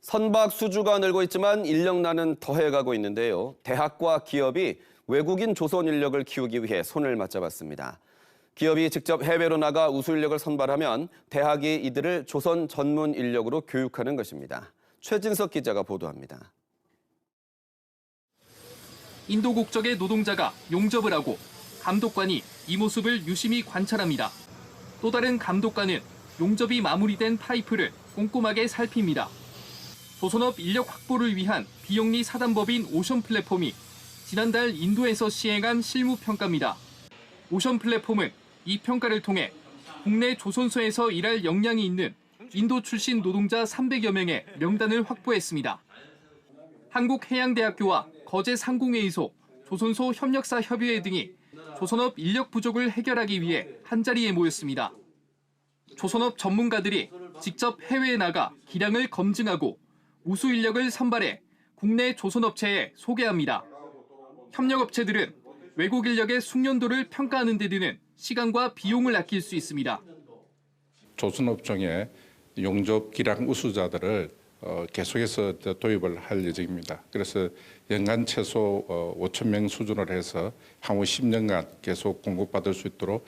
선박 수주가 늘고 있지만 인력난은 더해가고 있는데요. 대학과 기업이 외국인 조선 인력을 키우기 위해 손을 맞잡았습니다. 기업이 직접 해외로 나가 우수 인력을 선발하면 대학이 이들을 조선 전문 인력으로 교육하는 것입니다. 최진석 기자가 보도합니다. 인도 국적의 노동자가 용접을 하고 감독관이 이 모습을 유심히 관찰합니다. 또 다른 감독관은 용접이 마무리된 파이프를 꼼꼼하게 살핍니다. 조선업 인력 확보를 위한 비영리 사단법인 오션 플랫폼이 지난달 인도에서 시행한 실무 평가입니다. 오션 플랫폼은 이 평가를 통해 국내 조선소에서 일할 역량이 있는 인도 출신 노동자 300여 명의 명단을 확보했습니다. 한국해양대학교와 거제상공회의소, 조선소 협력사 협의회 등이 조선업 인력 부족을 해결하기 위해 한자리에 모였습니다. 조선업 전문가들이 직접 해외에 나가 기량을 검증하고 우수 인력을 선발해 국내 조선업체에 소개합니다. 협력업체들은 외국 인력의 숙련도를 평가하는 데 드는 시간과 비용을 아낄 수 있습니다. 조선업종의 용접 기량 우수자들을 어, 계속해서 도입을 할 예정입니다. 그래서 연간 최소 5천 명 수준을 해서 향후 10년간 계속 공급받을 수 있도록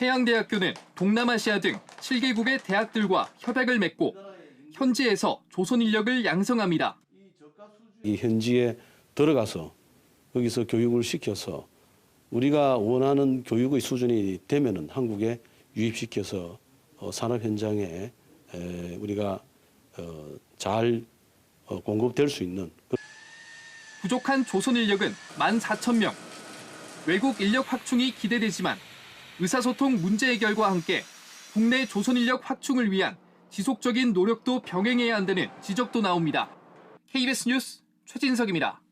해양대학교는 동남아시아 등 7개국의 대학들과 협약을 맺고 현지에서 조선 인력을 양성합니다. 이 현지에 들어가서 거기서 교육을 시켜서 우리가 원하는 교육의 수준이 되면은 한국에 유입시켜서 어, 산업 현장에 에, 우리가 어, 잘 어, 공급될 수 있는 그 부족한 조선 인력은 14,000명. 외국 인력 확충이 기대되지만 의사소통 문제 해결과 함께 국내 조선 인력 확충을 위한 지속적인 노력도 병행해야 한다는 지적도 나옵니다. KBS 뉴스 최진석입니다.